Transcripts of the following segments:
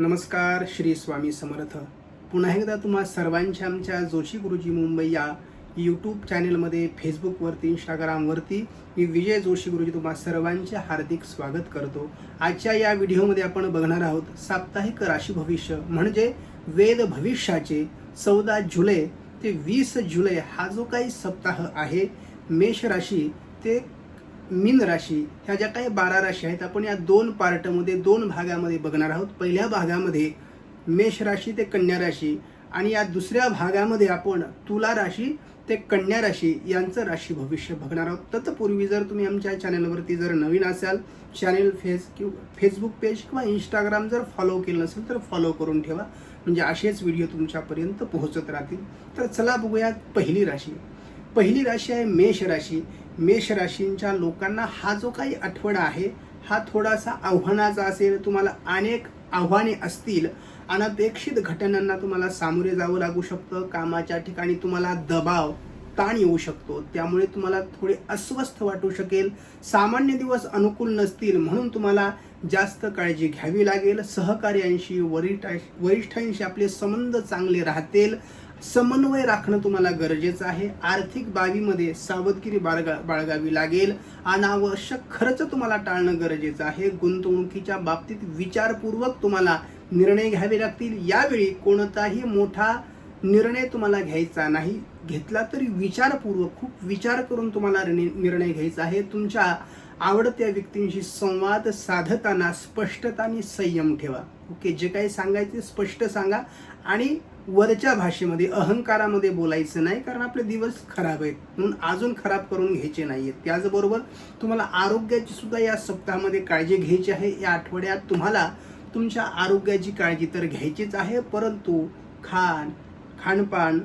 नमस्कार श्री स्वामी समर्थ. पुन्हा एकदा तुम्हा सर्वांच्या आमच्या जोशी गुरुजी मुंबई या यूट्यूब चॅनेलमध्ये फेसबुकवरती इंस्टाग्रामवरती मी विजय जोशी गुरुजी तुम्हा सर्वांचे हार्दिक स्वागत करतो. आजच्या या व्हिडिओमध्ये आपण बघणार आहोत साप्ताहिक राशी भविष्य म्हणजे वेद भविष्याचे चौदा जुलै ते वीस जुलै हा जो काही सप्ताह आहे मेष राशी ते मीन राशी ह्या ज्या काही बारा राशी आहेत आपण या दोन पार्टमध्ये दोन भागामध्ये बघणार आहोत. पहिल्या भागामध्ये मेष राशी ते कन्या राशी आणि या दुसऱ्या भागामध्ये आपण तुला राशी ते कन्या राशी यांचं राशी भविष्य बघणार आहोत. तत्पूर्वी जर तुम्ही आमच्या चॅनलवरती जर नवीन असाल चॅनल फेस किंवा फेसबुक पेज किंवा इंस्टाग्राम जर फॉलो केलं नसेल तर फॉलो करून ठेवा. म्हणजे असेच व्हिडिओ तुमच्यापर्यंत पोहोचत राहतील. तर चला बघूयात पहिली राशी. पहिली राशी आहे मेष राशी. मेष राशींच्या लोकांना हा जो काही आठवडा आहे हा थोडासा आव्हानाचा असेल तुम्हाला अनेक आव्हाने असतील अनपेक्षित घटनांना तुम्हाला सामोरे जावं लागू शकतं कामाच्या ठिकाणी तुम्हाला दबाव ताण येऊ शकतो. त्यामुळे तुम्हाला थोडे अस्वस्थ वाटू शकेल. सामान्य दिवस अनुकूल नसतील म्हणून तुम्हाला जास्त काळजी घ्यावी लागेल. सहकार्यांशी वरिष्ठ वरिष्ठांशी आपले संबंध चांगले राहतील. समन्वय राखणं तुम्हाला गरजेचं आहे. आर्थिक बाबीमध्ये सावधगिरी बाळगा बाळगावी लागेल. अनावश्यक खर्च तुम्हाला टाळणं गरजेचं आहे. गुंतवणुकीच्या बाबतीत विचारपूर्वक तुम्हाला निर्णय घ्यावे लागतील. यावेळी कोणताही मोठा निर्णय तुम्हाला घ्यायचा नाही. घेतला तरी विचारपूर्वक खूप विचार करून तुम्हाला निर्णय निर्णय घ्यायचा आहे. तुमच्या आवडत्या व्यक्तींशी संवाद साधताना स्पष्टता आणि संयम ठेवा. ओके जे काही सांगायचे स्पष्ट सांगा. आणि वरच्या भाषेमध्ये अहंकारामध्ये बोलायचं नाही कारण आपले दिवस खराब आहेत. म्हणून अजून खराब करून घ्यायचे नाही आहेत त्याचबरोबर तुम्हाला आरोग्याची सुद्धा या सप्ताहामध्ये काळजी घ्यायची आहे. या आठवड्यात तुम्हाला तुमच्या आरोग्याची काळजी तर घ्यायचीच आहे परंतु खाण खानपान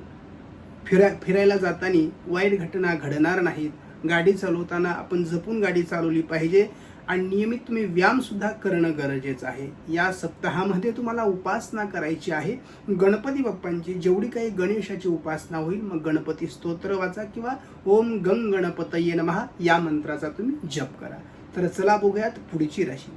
फिरा फिरायला जाताना वाईट घटना घडणार नाहीत. गाडी चालवताना आपण जपून गाडी चालवली पाहिजे. आणि नियमित तुम्ही व्यायामसुद्धा करणं गरजेचं आहे. या सप्ताहामध्ये तुम्हाला उपासना करायची आहे. गणपती बाप्पांची जेवढी काही गणेशाची उपासना होईल मग गणपती स्तोत्र वाचा किंवा ओम गंग गणपतये नमहा या मंत्राचा तुम्ही जप करा. तर चला बघूयात पुढची राशी.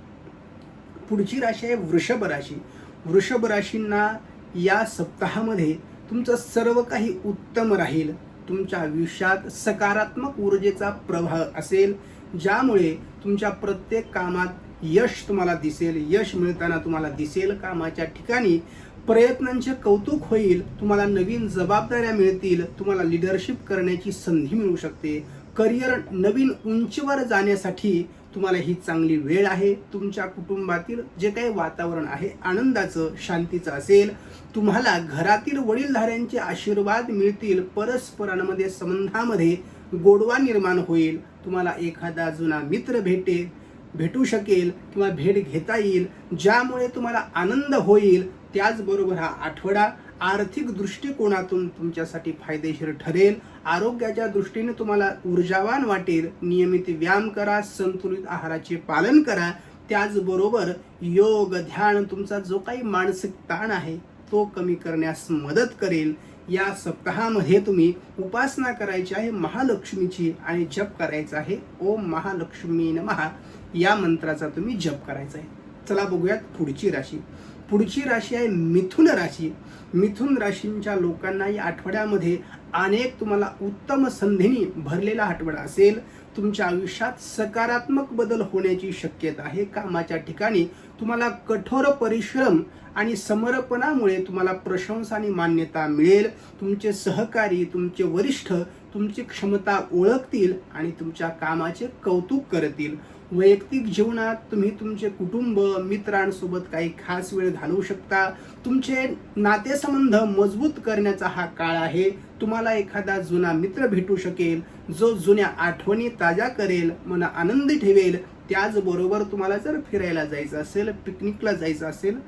पुढची राशी आहे वृषभ राशी. वृषभ राशींना या सप्ताहामध्ये तुमचं सर्व काही उत्तम राहील. तुमच्या आयुष्यात सकारात्मक ऊर्जेचा प्रवाह असेल. ज्यामुळे तुमच्या प्रत्येक कामात यश तुम्हाला दिसेल यश मिळताना तुम्हाला दिसेल कामाच्या ठिकाणी प्रयत्नांचे कौतुक होईल तुम्हाला नवीन जबाबदाऱ्या मिळतील तुम्हाला लिडरशिप करण्याची संधी मिळू शकते. करिअर नवीन उंचीवर जाण्यासाठी तुम्हाला ही चांगली वेळ आहे. तुमच्या कुटुंबातील जे काही वातावरण आहे आनंदाचं शांतीचं असेल तुम्हाला घरातील वडीलधाऱ्यांचे आशीर्वाद मिळतील परस्परांमध्ये संबंधामध्ये गोडवा निर्माण होईल. तुम्हाला एखादा जुना मित्र भेटे भेटू शकेल किंवा भेट घेता येईल ज्यामुळे तुम्हाला आनंद होईल त्याचबरोबर हा आठवडा आर्थिक दृष्टिकोनातून तुमच्यासाठी फायदेशीर ठरेल. आरोग्याच्या दृष्टीने तुम्हाला ऊर्जावान वाटेल. नियमित व्यायाम करा संतुलित आहाराचे पालन करा. त्याचबरोबर योग ध्यान तुमचा जो काही मानसिक ताण आहे तो कमी करण्यास मदत करेल. या सप्ताहामध्ये तुम्ही उपासना करायची आहे महालक्ष्मीची आणि जप करायचा आहे. ओम महालक्ष्मी नमहा या मंत्राचा तुम्ही जप करायचा आहे. चला बघूयात पुढची राशी. पुढची राशी आहे मिथुन राशी. मिथुन राशींच्या लोकांना या आठवड्यामध्ये अनेक तुम्हाला उत्तम संधीनी भरलेला आठवडा असेल. तुमच्या आयुष्यात सकारात्मक बदल होण्याची शक्यता आहे. कामाच्या ठिकाणी तुम्हाला कठोर परिश्रम आणि समर्पणामुळे तुम्हाला प्रशंसा आणि मान्यता मिळेल. तुमचे सहकारी तुमचे वरिष्ठ तुमची क्षमता ओळखतील आणि तुमच्या कामाचे कौतुक करतील. वैयक्तिक जीवनात तुम्ही तुमचे कुटुंब मित्रांसोबत काही खास वेळ घालवू शकता. तुमचे नातेसंबंध मजबूत करण्याचा हा काळ आहे. तुम्हाला एखादा जुना मित्र भेटू शकेल. जो जुन्या आठवणी ताज्या करेल मन आनंदी ठेवेल. त्याचबरोबर तुम्हाला जर फिरायला जायचं असेल पिकनिकला जायचं असेल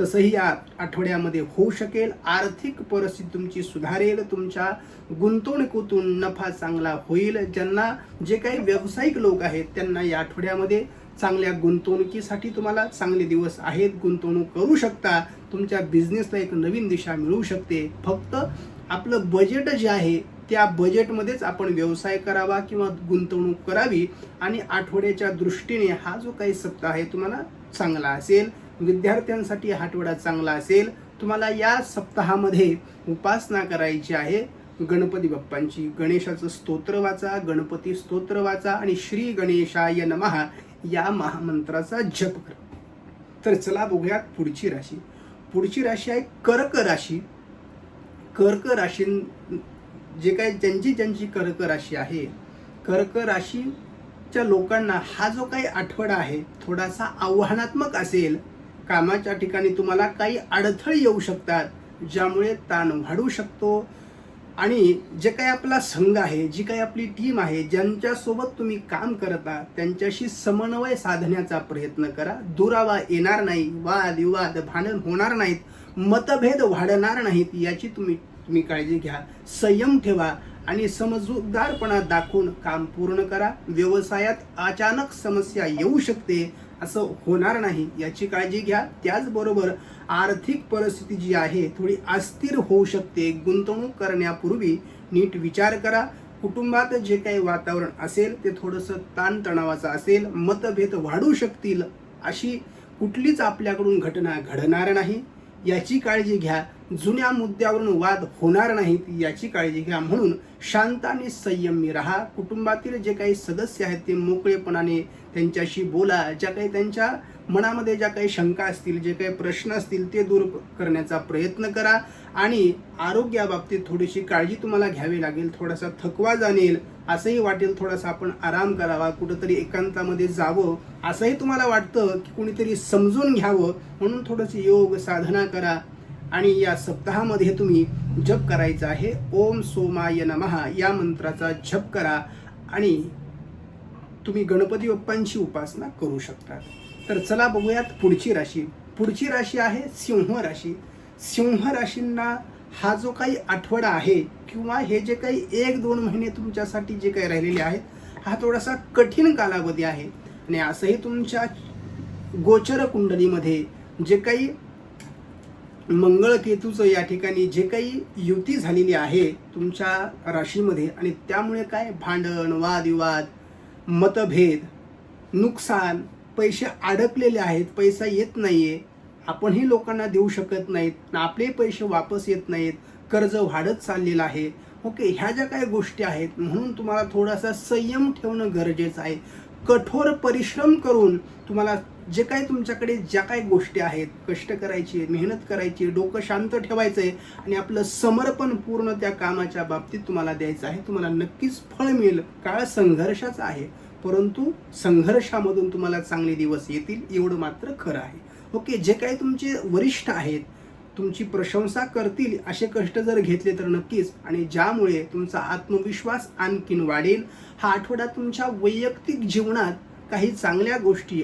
तसंही या आठवड्यामध्ये होऊ शकेल. आर्थिक परिस्थिती तुमची सुधारेल तुमच्या गुंतवणुकीतून नफा चांगला होईल. ज्यांना जे काही व्यावसायिक लोक आहेत त्यांना या आठवड्यामध्ये चांगल्या गुंतवणुकीसाठी तुम्हाला चांगले दिवस आहेत. गुंतवणूक करू शकता. तुमच्या बिझनेसला एक नवीन दिशा मिळू शकते. फक्त आपलं बजेट जे आहे त्या बजेटमध्येच आपण व्यवसाय करावा किंवा गुंतवणूक करावी. आणि आठवड्याच्या दृष्टीने हा जो काही सप्ताह आहे तुम्हाला चांगला असेल. विद्यार्थ्यांसाठी हा आठवडा चांगला असेल. तुम्हाला या सप्ताहामध्ये उपासना करायची आहे. गणपती बाप्पांची गणेशाचं स्तोत्र वाचा गणपती स्तोत्र वाचा आणि श्री गणेशाय नमहा या महामंत्राचा जप करा. तर चला बघूयात पुढची राशी. पुढची राशी आहे कर्क राशी. कर्क राशी जे काय ज्यांची ज्यांची कर्क राशी आहे कर्क राशीच्या लोकांना हा जो काही आठवडा आहे थोडासा आव्हानात्मक असेल कामाच्या ठिकाणी तुम्हाला काही अडथळे येऊ शकतात ज्यामुळे ताण वाढू शकतो. आणि जे काही आपला संघ आहे जी काही आपली टीम आहे ज्यांच्यासोबत तुम्ही काम करता त्यांच्याशी समन्वय साधण्याचा प्रयत्न करा. दुरावा येणार नाही वाद विवाद भांडण होणार नाहीत मतभेद वाढणार नाहीत याची तुम्ही तुम्ही काळजी घ्या. संयम ठेवा आणि समजूतदारपणा दाखवून काम पूर्ण करा. व्यवसायात अचानक समस्या येऊ शकते असं होणार नाही याची काळजी घ्या. त्याचबरोबर आर्थिक परिस्थिती जी आहे थोडी अस्थिर होऊ शकते. गुंतवणूक करण्यापूर्वी नीट विचार करा. कुटुंबात जे काही वातावरण असेल ते थोडंसं ताणतणावाचं असेल मतभेद वाढू शकतील अशी कुठलीच आपल्याकडून घटना घडणार नाही. याची काळजी घ्या. जुन्या मुद्द्यावरून वाद होणार नाहीत याची काळजी घ्या. म्हणून शांत आणि संयमी राहा. कुटुंबातील जे काही सदस्य आहेत ते मोकळेपणाने त्यांच्याशी बोला. ज्या काही त्यांच्या मनामध्ये ज्या काही शंका असतील जे काही प्रश्न असतील ते दूर करण्याचा प्रयत्न करा. आणि आरोग्याबाबतीत थोडीशी काळजी तुम्हाला घ्यावी लागेल. थोडासा थकवा जाणेल असंही वाटेल थोडासा आपण आराम करावा. कुठंतरी एकांतामध्ये जावं असंही तुम्हाला वाटतं की कुणीतरी समजून घ्यावं. म्हणून थोडंसं योग साधना करा. आणि या सप्ताहामध्ये तुम्ही जप करायचा आहे. ओम सोमाय नमः. या मंत्राचा जप करा आणि तुम्ही गणपती बाप्पांची उपासना करू शकता. तर चला बघूयात पुढची राशी. पुढची राशी आहे सिंह राशी. सिंह राशींना हा जो काही आठवडा आहे किंवा हे जे काही एक दोन महिने तुमच्यासाठी जे काही राहिलेले आहेत हा थोडासा कठीण कालावधी आहे. आणि असंही तुमच्या गोचर कुंडलीमध्ये जे काही मंगळ केतूचं या ठिकाणी जे काही युती झालेली आहे तुमच्या राशीमध्ये आणि त्यामुळे काय? भांडण वादविवाद मतभेद नुकसान पैसे अडकलेले आहेत पैसा येत नाहीये. आपणही लोकांना देऊ शकत नाहीत आपले पैसे वापस येत नाहीत कर्ज वाढत चाललेलं आहे. ओके ह्या ज्या काही गोष्टी आहेत म्हणून तुम्हाला थोडासा संयम ठेवणं गरजेचं आहे. कठोर परिश्रम करून तुम्हाला जे काही तुमच्याकडे ज्या काही गोष्टी आहेत कष्ट करायची मेहनत करायची डोकं शांत ठेवायचं आहे आणि आपलं समर्पण पूर्ण त्या कामाच्या बाबतीत तुम्हाला द्यायचं आहे तुम्हाला नक्कीच फळ मिळेल. काळ संघर्षाचा आहे परंतु संघर्षामधून तुम्हाला चांगले दिवस येतील एवढं मात्र खरं आहे. ओके जे काही तुमचे वरिष्ठ आहेत तुमची प्रशंसा करतील असे कष्ट जर घेतले तर नक्कीच. आणि ज्यामुळे तुमचा आत्मविश्वास आणखीन वाढेल. हा आठवडा तुमच्या वैयक्तिक जीवनात काही चांगल्या गोष्टी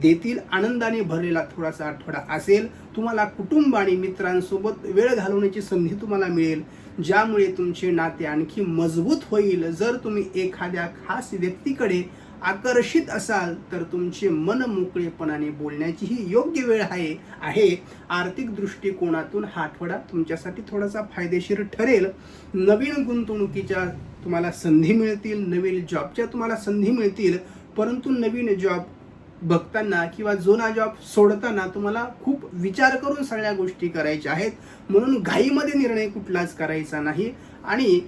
देतील आनंदाने भरलेला थोडासा आठवडा असेल तुम्हाला कुटुंब आणि मित्रांसोबत वेळ घालवण्याची संधी तुम्हाला मिळेल ज्यामुळे तुमचे नाते आणखी मजबूत होईल. जर तुम्ही एखाद्या खास व्यक्तीकडे आकर्षित असाल तर तुमचे मन मोकळेपणाने बोलण्याची ही योग्य वेळ आहे आहे. आर्थिक दृष्टिकोनातून हा आठवडा तुमच्यासाठी थोडासा फायदेशीर ठरेल. नवीन गुंतवणुकीच्या तुम्हाला संधी मिळतील नवीन जॉबच्या तुम्हाला संधी मिळतील परंतु नवीन जॉब बघताना किंवा जुना जॉब सोडताना तुम्हाला खूप विचार करून सगळ्या गोष्टी करायच्या आहेत. म्हणून घाईमध्ये निर्णय कुठलाच करायचा नाही. आणि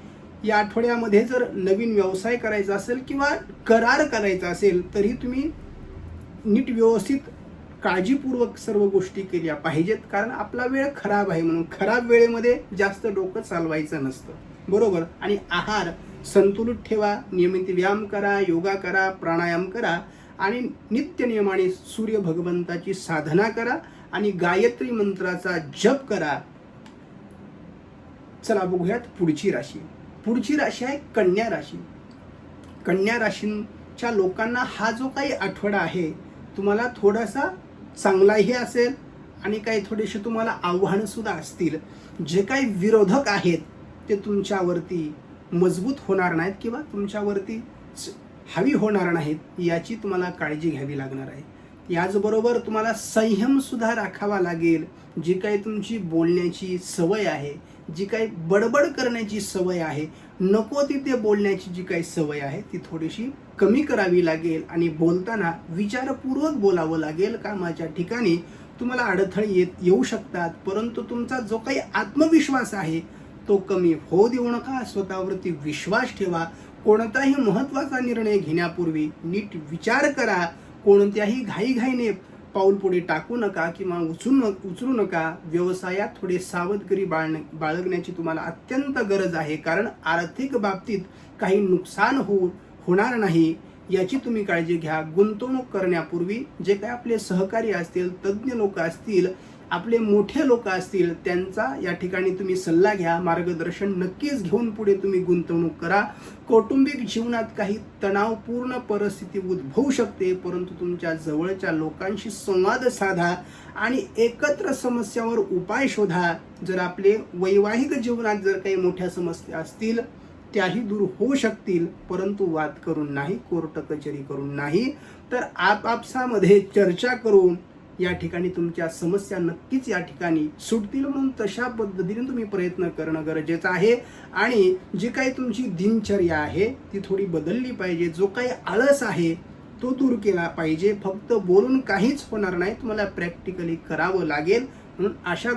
या आठवड्यामध्ये जर नवीन व्यवसाय करायचा असेल किंवा करार करायचा असेल तरी तुम्ही नीट व्यवस्थित काळजीपूर्वक सर्व गोष्टी केल्या पाहिजेत. कारण आपला वेळ खराब आहे म्हणून खराब वेळेमध्ये जास्त डोकं चालवायचं नसतं. बरोबर? आणि आहार संतुलित ठेवा नियमित व्यायाम करा योगा करा प्राणायाम करा. आणि नित्य नियमाने सूर्य भगवंताची साधना करा आणि गायत्री मंत्राचा जप करा. चला बघूयात पुढची राशी. पुढची राशी आहे कन्या राशी. कन्या राशींच्या लोकांना हा जो काही आठवडा आहे तुम्हाला थोडासा चांगलाही असेल आणि काही थोडेसे तुम्हाला आव्हानं सुद्धा असतील. जे काही विरोधक आहेत ते तुमच्यावरती मजबूत होणार नाहीत किंवा तुमच्यावरती हवी होणार नाहीत याची तुम्हाला काळजी घ्यावी लागणार आहे. याचबरोबर तुम्हाला संयम सुद्धा राखावा लागेल. जी काही तुमची बोलण्याची सवय आहे जी काही बडबड करण्याची सवय आहे नको तिथे बोलण्याची जी काही सवय आहे ती थोडीशी कमी करावी लागेल आणि बोलताना विचारपूर्वक बोलावं लागेल. कामाच्या ठिकाणी तुम्हाला अडथळे येत येऊ शकतात परंतु तुमचा जो काही आत्मविश्वास आहे तो कमी. होऊ देऊ नका स्वतःवरती विश्वास ठेवा. कोणताही महत्त्वाचा निर्णय घेण्यापूर्वी नीट विचार करा. कोणत्याही घाईघाईने पाऊल पुढे टाकू नका किंवा उचलू न उचलू नका. व्यवसायात थोडे सावधगिरी बाळण बाळगण्याची तुम्हाला अत्यंत गरज आहे. कारण आर्थिक बाबतीत काही नुकसान होऊ होणार नाही. याची तुम्ही काळजी घ्या. गुंतवणूक करण्यापूर्वी जे काही आपले सहकारी असतील तज्ज्ञ लोक असतील आपले मोठे लोक असतील त्यांचा या ठिकाणी तुम्ही सल्ला घ्या मार्गदर्शन नक्कीच घेऊन पुढे तुम्ही गुंतवणूक करा. कौटुंबिक जीवनात काही तणावपूर्ण परिस्थिती उद्भवू शकते परंतु तुमच्या जवळच्या लोकांशी संवाद साधा आणि एकत्र समस्यावर उपाय शोधा. जर आपले वैवाहिक जीवनात जर काही मोठ्या समस्या असतील त्याही दूर होऊ शकतील परंतु वाद करून नाही कोर्ट कचेरी करून नाही. तर आपापसामध्ये चर्चा करून या ठिकाणी तुमच्या समस्या नक्कीच या ठिकाणी सुटतील म्हणून तशा पद्धतीने तुम्ही प्रयत्न करणं गरजेचं आहे. आणि जी काही तुमची दिनचर्या आहे ती थोडी बदलली पाहिजे. जो काही आळस आहे तो दूर केला पाहिजे. फक्त बोलून काहीच होणार नाही. तुम्हाला प्रॅक्टिकली करावं लागेल. म्हणून अशा